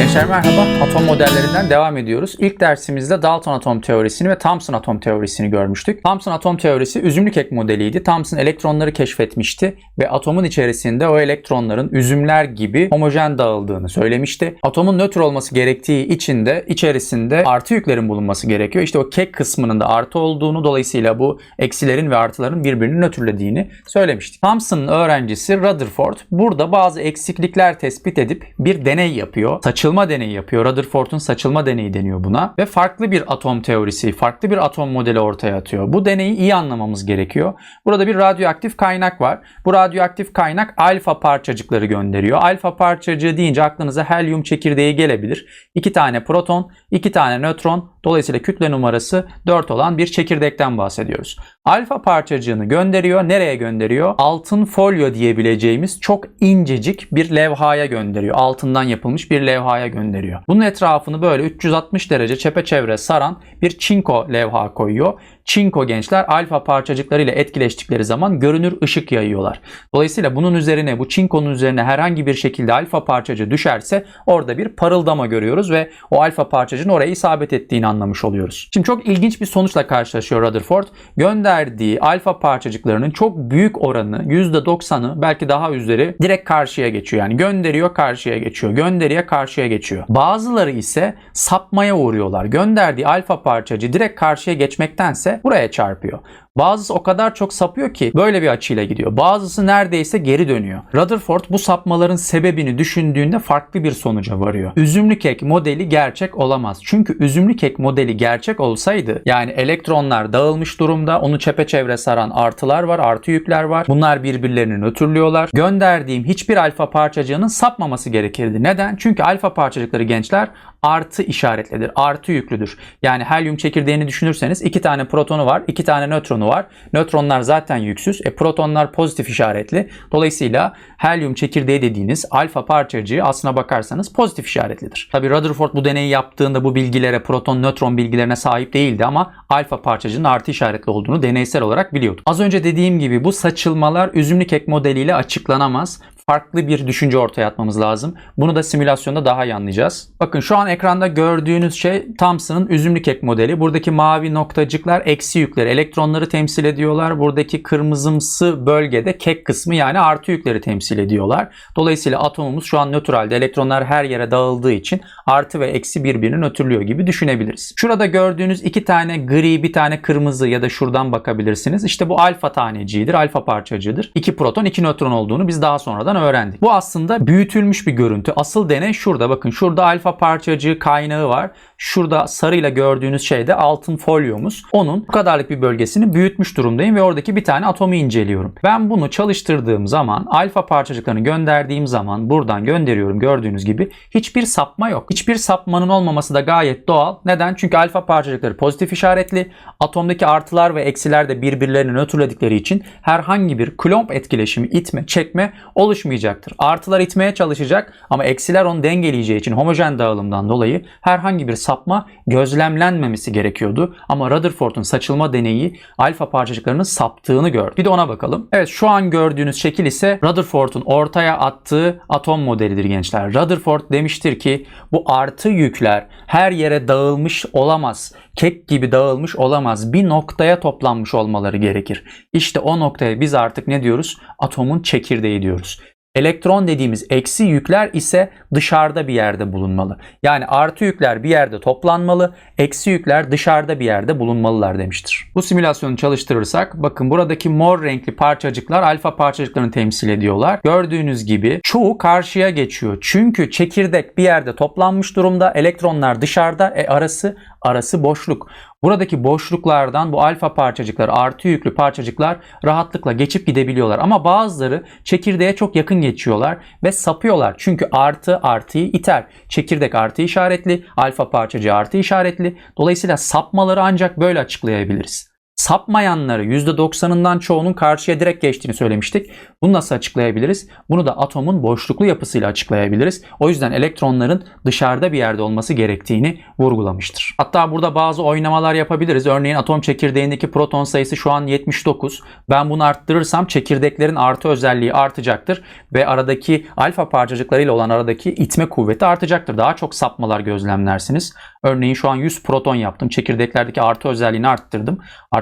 Gençler merhaba. Atom modellerinden devam ediyoruz. İlk dersimizde Dalton atom teorisini ve Thomson atom teorisini görmüştük. Thomson atom teorisi üzümlü kek modeliydi. Thomson elektronları keşfetmişti ve atomun içerisinde o elektronların üzümler gibi homojen dağıldığını söylemişti. Atomun nötr olması gerektiği için de içerisinde artı yüklerin bulunması gerekiyor. İşte o kek kısmının da artı olduğunu dolayısıyla bu eksilerin ve artıların birbirini nötrlediğini söylemiştik. Thomson'ın öğrencisi Rutherford burada bazı eksiklikler tespit edip bir deney yapıyor. Saçılma deneyi yapıyor. Rutherford'un saçılma deneyi deniyor buna. Ve farklı bir atom teorisi, farklı bir atom modeli ortaya atıyor. Bu deneyi iyi anlamamız gerekiyor. Burada bir radyoaktif kaynak var. Bu radyoaktif kaynak alfa parçacıkları gönderiyor. Alfa parçacığı deyince aklınıza helyum çekirdeği gelebilir. İki tane proton, iki tane nötron, dolayısıyla kütle numarası 4 olan bir çekirdekten bahsediyoruz. Alfa parçacığını gönderiyor. Nereye gönderiyor? Altın folyo diyebileceğimiz çok incecik bir levhaya gönderiyor. Altından yapılmış bir levhaya gönderiyor. Bunun etrafını böyle 360 derece çepeçevre saran bir çinko levha koyuyor. Çinko gençler alfa parçacıklarıyla etkileştikleri zaman görünür ışık yayıyorlar. Dolayısıyla bunun üzerine bu çinkonun üzerine herhangi bir şekilde alfa parçacığı düşerse orada bir parıldama görüyoruz ve o alfa parçacığın oraya isabet ettiğini anlamış oluyoruz. Şimdi çok ilginç bir sonuçla karşılaşıyor Rutherford. Gönderdiği alfa parçacıklarının çok büyük oranı %90'ı belki daha üzeri direkt karşıya geçiyor. Yani gönderiyor karşıya geçiyor. Gönderiyor karşıya geçiyor. Bazıları ise sapmaya uğruyorlar. Gönderdiği alfa parçacığı direkt karşıya geçmektense buraya çarpıyor. Bazısı o kadar çok sapıyor ki böyle bir açıyla gidiyor. Bazısı neredeyse geri dönüyor. Rutherford bu sapmaların sebebini düşündüğünde farklı bir sonuca varıyor. Üzümlü kek modeli gerçek olamaz. Çünkü üzümlü kek modeli gerçek olsaydı yani elektronlar dağılmış durumda onu çepeçevre saran artılar var, artı yükler var. Bunlar birbirlerini nötrlüyorlar. Gönderdiğim hiçbir alfa parçacığının sapmaması gerekirdi. Neden? Çünkü alfa parçacıkları gençler artı işaretlidir. Artı yüklüdür. Yani helyum çekirdeğini düşünürseniz iki tane protonu var, iki tane nötronu var. Nötronlar zaten yüksüz. E, protonlar pozitif işaretli. Dolayısıyla helyum çekirdeği dediğiniz alfa parçacığı aslına bakarsanız pozitif işaretlidir. Tabi Rutherford bu deneyi yaptığında bu bilgilere, proton, nötron bilgilerine sahip değildi ama alfa parçacığının artı işaretli olduğunu deneysel olarak biliyordu. Az önce dediğim gibi bu saçılmalar üzümlü kek modeliyle açıklanamaz farklı bir düşünce ortaya atmamız lazım. Bunu da simülasyonda daha iyi anlayacağız. Bakın şu an ekranda gördüğünüz şey Thomson'ın üzümlü kek modeli. Buradaki mavi noktacıklar eksi yükleri, elektronları temsil ediyorlar. Buradaki kırmızımsı bölgede kek kısmı yani artı yükleri temsil ediyorlar. Dolayısıyla atomumuz şu an nötralde. Elektronlar her yere dağıldığı için artı ve eksi birbirini nötrlüyor gibi düşünebiliriz. Şurada gördüğünüz iki tane gri, bir tane kırmızı ya da şuradan bakabilirsiniz. İşte bu alfa taneciğidir, alfa parçacığıdır. İki proton, iki nötron olduğunu biz daha sonradan öğrendik. Bu aslında büyütülmüş bir görüntü. Asıl deney şurada. Bakın şurada alfa parçacığı kaynağı var. Şurada sarıyla gördüğünüz şey de altın folyomuz. Onun bu kadarlık bir bölgesini büyütmüş durumdayım ve oradaki bir tane atomu inceliyorum. Ben bunu çalıştırdığım zaman alfa parçacıklarını gönderdiğim zaman buradan gönderiyorum gördüğünüz gibi hiçbir sapma yok. Hiçbir sapmanın olmaması da gayet doğal. Neden? Çünkü alfa parçacıkları pozitif işaretli. Atomdaki artılar ve eksiler de birbirlerini nötrledikleri için herhangi bir klomp etkileşimi, itme, çekme oluşmayacaktır. Artılar itmeye çalışacak ama eksiler onu dengeleyeceği için homojen dağılımdan dolayı herhangi bir sapma gözlemlenmemesi gerekiyordu. Ama Rutherford'un saçılma deneyi alfa parçacıklarının saptığını gördü. Bir de ona bakalım. Evet şu an gördüğünüz şekil ise Rutherford'un ortaya attığı atom modelidir gençler. Rutherford demiştir ki bu artı yükler her yere dağılmış olamaz. Kek gibi dağılmış olamaz. Bir noktaya toplanmış olmaları gerekir. İşte o noktaya biz artık ne diyoruz? Atomun çekirdeği diyoruz. Elektron dediğimiz eksi yükler ise dışarıda bir yerde bulunmalı. Yani artı yükler bir yerde toplanmalı, eksi yükler dışarıda bir yerde bulunmalılar demiştir. Bu simülasyonu çalıştırırsak bakın buradaki mor renkli parçacıklar alfa parçacıklarını temsil ediyorlar. Gördüğünüz gibi çoğu karşıya geçiyor. Çünkü çekirdek bir yerde toplanmış durumda, elektronlar dışarıda, e arası arası boşluk. Buradaki boşluklardan bu alfa parçacıklar, artı yüklü parçacıklar rahatlıkla geçip gidebiliyorlar. Ama bazıları çekirdeğe çok yakın geçiyorlar ve sapıyorlar. Çünkü artı artıyı iter. Çekirdek artı işaretli, alfa parçacığı artı işaretli. Dolayısıyla sapmaları ancak böyle açıklayabiliriz. Sapmayanları %90'ından çoğunun karşıya direkt geçtiğini söylemiştik. Bunu nasıl açıklayabiliriz? Bunu da atomun boşluklu yapısıyla açıklayabiliriz. O yüzden elektronların dışarıda bir yerde olması gerektiğini vurgulamıştır. Hatta burada bazı oynamalar yapabiliriz. Örneğin atom çekirdeğindeki proton sayısı şu an 79. Ben bunu arttırırsam çekirdeklerin artı özelliği artacaktır ve aradaki alfa parçacıklarıyla olan aradaki itme kuvveti artacaktır. Daha çok sapmalar gözlemlersiniz. Örneğin şu an 100 proton yaptım. Çekirdeklerdeki artı özelliğini arttırdım.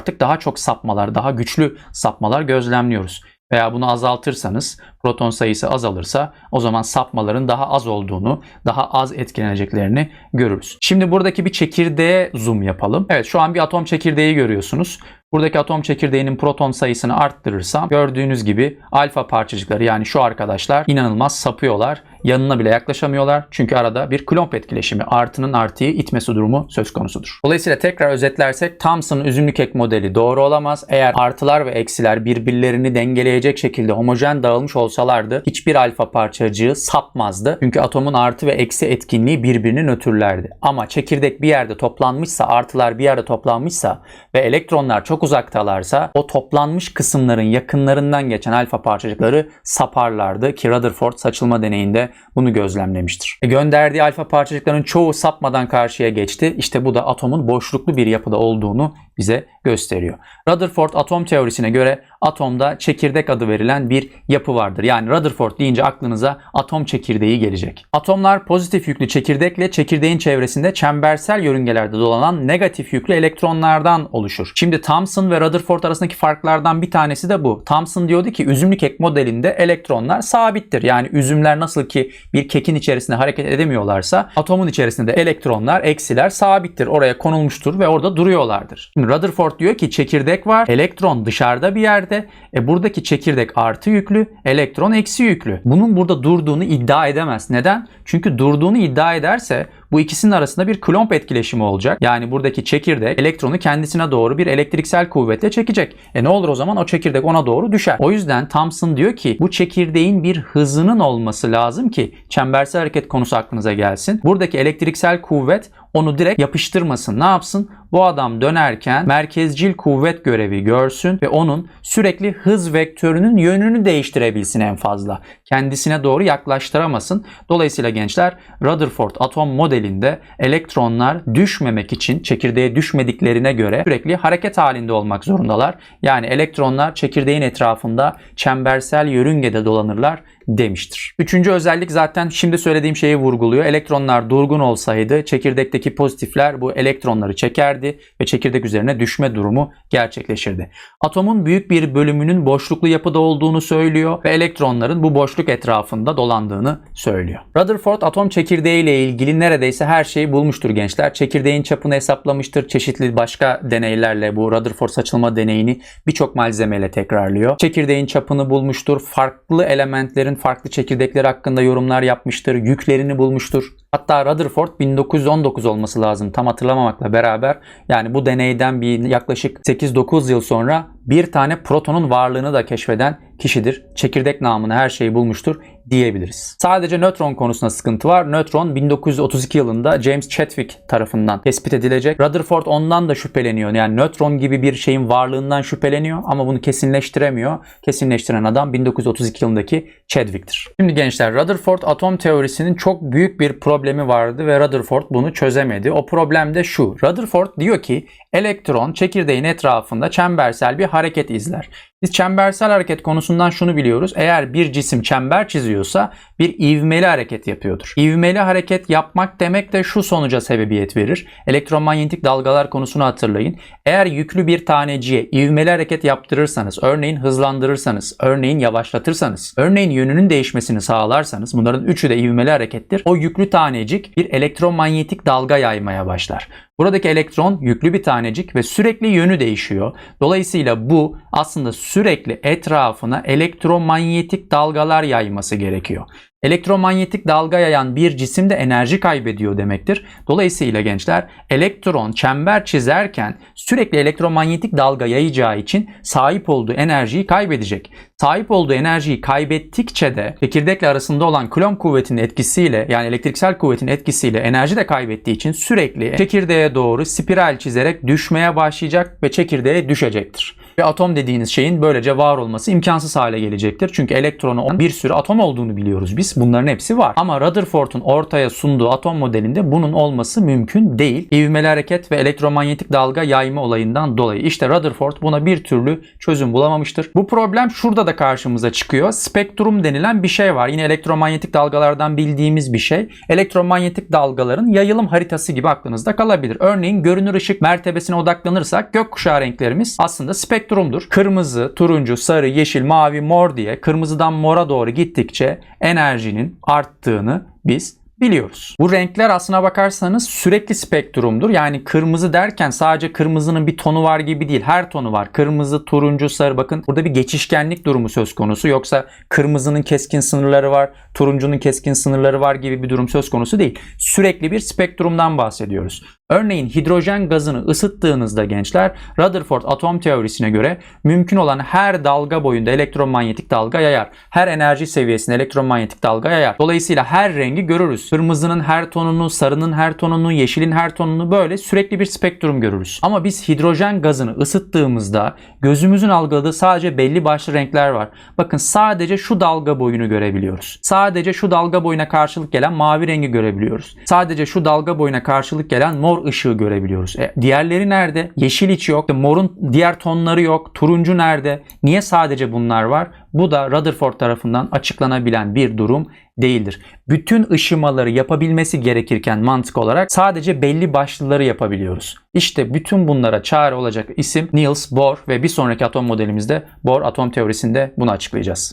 Artık daha çok sapmalar, daha güçlü sapmalar gözlemliyoruz. Veya bunu azaltırsanız, proton sayısı azalırsa o zaman sapmaların daha az olduğunu, daha az etkileneceklerini görürüz. Şimdi buradaki bir çekirdeğe zoom yapalım. Evet şu an bir atom çekirdeği görüyorsunuz. Buradaki atom çekirdeğinin proton sayısını arttırırsam gördüğünüz gibi alfa parçacıkları yani şu arkadaşlar inanılmaz sapıyorlar. Yanına bile yaklaşamıyorlar. Çünkü arada bir klomp etkileşimi artının artıyı itmesi durumu söz konusudur. Dolayısıyla tekrar özetlersek Thomson üzümlü kek modeli doğru olamaz. Eğer artılar ve eksiler birbirlerini dengeleyecek şekilde homojen dağılmış olsalardı hiçbir alfa parçacığı sapmazdı. Çünkü atomun artı ve eksi etkinliği birbirini nötrlerdi. Ama çekirdek bir yerde toplanmışsa, artılar bir yerde toplanmışsa ve elektronlar çok uzaktalarsa o toplanmış kısımların yakınlarından geçen alfa parçacıkları saparlardı ki Rutherford saçılma deneyinde bunu gözlemlemiştir. E gönderdiği alfa parçacıkların çoğu sapmadan karşıya geçti. İşte bu da atomun boşluklu bir yapıda olduğunu bize gösteriyor. Rutherford atom teorisine göre atomda çekirdek adı verilen bir yapı vardır. Yani Rutherford deyince aklınıza atom çekirdeği gelecek. Atomlar pozitif yüklü çekirdekle çekirdeğin çevresinde çembersel yörüngelerde dolanan negatif yüklü elektronlardan oluşur. Şimdi Thomson ve Rutherford arasındaki farklardan bir tanesi de bu. Thomson diyordu ki üzümlü kek modelinde elektronlar sabittir. Yani üzümler nasıl ki bir kekin içerisinde hareket edemiyorlarsa atomun içerisinde elektronlar, eksiler sabittir. Oraya konulmuştur ve orada duruyorlardır. Şimdi Rutherford diyor ki çekirdek var, elektron dışarıda bir yerde. E buradaki çekirdek artı yüklü, elektron eksi yüklü. Bunun burada durduğunu iddia edemez. Neden? Çünkü durduğunu iddia ederse bu ikisinin arasında bir klomp etkileşimi olacak. Yani buradaki çekirdek elektronu kendisine doğru bir elektriksel kuvvetle çekecek. E ne olur o zaman o çekirdek ona doğru düşer. O yüzden Thomson diyor ki bu çekirdeğin bir hızının olması lazım ki çembersel hareket konusu aklınıza gelsin. Buradaki elektriksel kuvvet onu direkt yapıştırmasın. Ne yapsın? Bu adam dönerken merkezcil kuvvet görevi görsün ve onun sürekli hız vektörünün yönünü değiştirebilsin en fazla. Kendisine doğru yaklaştıramasın. Dolayısıyla gençler Rutherford atom modelinde elektronlar düşmemek için çekirdeğe düşmediklerine göre sürekli hareket halinde olmak zorundalar. Yani elektronlar çekirdeğin etrafında çembersel yörüngede dolanırlar demiştir. Üçüncü özellik zaten şimdi söylediğim şeyi vurguluyor. Elektronlar durgun olsaydı çekirdekteki pozitifler bu elektronları çekerdi ve çekirdek üzerine düşme durumu gerçekleşirdi. Atomun büyük bir bölümünün boşluklu yapıda olduğunu söylüyor ve elektronların bu boşluk etrafında dolandığını söylüyor. Rutherford atom çekirdeği ile ilgili neredeyse her şeyi bulmuştur gençler. Çekirdeğin çapını hesaplamıştır. Çeşitli başka deneylerle bu Rutherford saçılma deneyini birçok malzemeyle tekrarlıyor. Çekirdeğin çapını bulmuştur. Farklı elementlerin farklı çekirdekleri hakkında yorumlar yapmıştır. Yüklerini bulmuştur. Hatta Rutherford 1919 olması lazım tam hatırlamamakla beraber. Yani bu deneyden bir yaklaşık 8-9 yıl sonra bir tane protonun varlığını da keşfeden kişidir. Çekirdek namını her şeyi bulmuştur diyebiliriz. Sadece nötron konusunda sıkıntı var. Nötron 1932 yılında James Chadwick tarafından tespit edilecek. Rutherford ondan da şüpheleniyor. Yani nötron gibi bir şeyin varlığından şüpheleniyor ama bunu kesinleştiremiyor. Kesinleştiren adam 1932 yılındaki Chadwick'tir. Şimdi gençler Rutherford atom teorisinin çok büyük bir problemi vardı ve Rutherford bunu çözemedi. O problem de şu. Rutherford diyor ki elektron çekirdeğin etrafında çembersel bir hareket izler. Biz çembersel hareket konusundan şunu biliyoruz. Eğer bir cisim çember çiziyorsa bir ivmeli hareket yapıyordur. İvmeli hareket yapmak demek de şu sonuca sebebiyet verir. Elektromanyetik dalgalar konusunu hatırlayın. Eğer yüklü bir taneciye ivmeli hareket yaptırırsanız, örneğin hızlandırırsanız, örneğin yavaşlatırsanız, örneğin yönünün değişmesini sağlarsanız, bunların üçü de ivmeli harekettir. O yüklü tanecik bir elektromanyetik dalga yaymaya başlar. Buradaki elektron yüklü bir tanecik ve sürekli yönü değişiyor. Dolayısıyla bu aslında sürekli etrafına elektromanyetik dalgalar yayması gerekiyor. Elektromanyetik dalga yayan bir cisim de enerji kaybediyor demektir. Dolayısıyla gençler elektron çember çizerken sürekli elektromanyetik dalga yayacağı için sahip olduğu enerjiyi kaybedecek. Sahip olduğu enerjiyi kaybettikçe de çekirdekle arasında olan klon kuvvetinin etkisiyle yani elektriksel kuvvetin etkisiyle enerji de kaybettiği için sürekli çekirdeğe doğru spiral çizerek düşmeye başlayacak ve çekirdeğe düşecektir. Ve atom dediğiniz şeyin böylece var olması imkansız hale gelecektir. Çünkü elektronu bir sürü atom olduğunu biliyoruz biz. Bunların hepsi var. Ama Rutherford'un ortaya sunduğu atom modelinde bunun olması mümkün değil. İvmeli hareket ve elektromanyetik dalga yayma olayından dolayı. İşte Rutherford buna bir türlü çözüm bulamamıştır. Bu problem şurada da karşımıza çıkıyor. Spektrum denilen bir şey var. Yine elektromanyetik dalgalardan bildiğimiz bir şey. Elektromanyetik dalgaların yayılım haritası gibi aklınızda kalabilir. Örneğin görünür ışık mertebesine odaklanırsak gökkuşağı renklerimiz aslında spektrumdur. Kırmızı, turuncu, sarı, yeşil, mavi, mor diye kırmızıdan mora doğru gittikçe enerjinin arttığını biz biliyoruz. Bu renkler aslına bakarsanız sürekli spektrumdur. Yani kırmızı derken sadece kırmızının bir tonu var gibi değil. Her tonu var. Kırmızı, turuncu, sarı bakın burada bir geçişkenlik durumu söz konusu. Yoksa kırmızının keskin sınırları var, turuncunun keskin sınırları var gibi bir durum söz konusu değil. Sürekli bir spektrumdan bahsediyoruz. Örneğin hidrojen gazını ısıttığınızda gençler Rutherford atom teorisine göre mümkün olan her dalga boyunda elektromanyetik dalga yayar. Her enerji seviyesinde elektromanyetik dalga yayar. Dolayısıyla her rengi görürüz. Kırmızının her tonunu, sarının her tonunu, yeşilin her tonunu böyle sürekli bir spektrum görürüz. Ama biz hidrojen gazını ısıttığımızda gözümüzün algıladığı sadece belli başlı renkler var. Bakın sadece şu dalga boyunu görebiliyoruz. Sadece şu dalga boyuna karşılık gelen mavi rengi görebiliyoruz. Sadece şu dalga boyuna karşılık gelen mor ışığı görebiliyoruz. E, diğerleri nerede? Yeşil hiç yok. Morun diğer tonları yok. Turuncu nerede? Niye sadece bunlar var? Bu da Rutherford tarafından açıklanabilen bir durum değildir. Bütün ışımaları yapabilmesi gerekirken mantık olarak sadece belli başlıları yapabiliyoruz. İşte bütün bunlara çare olacak isim Niels Bohr ve bir sonraki atom modelimizde Bohr atom teorisinde bunu açıklayacağız.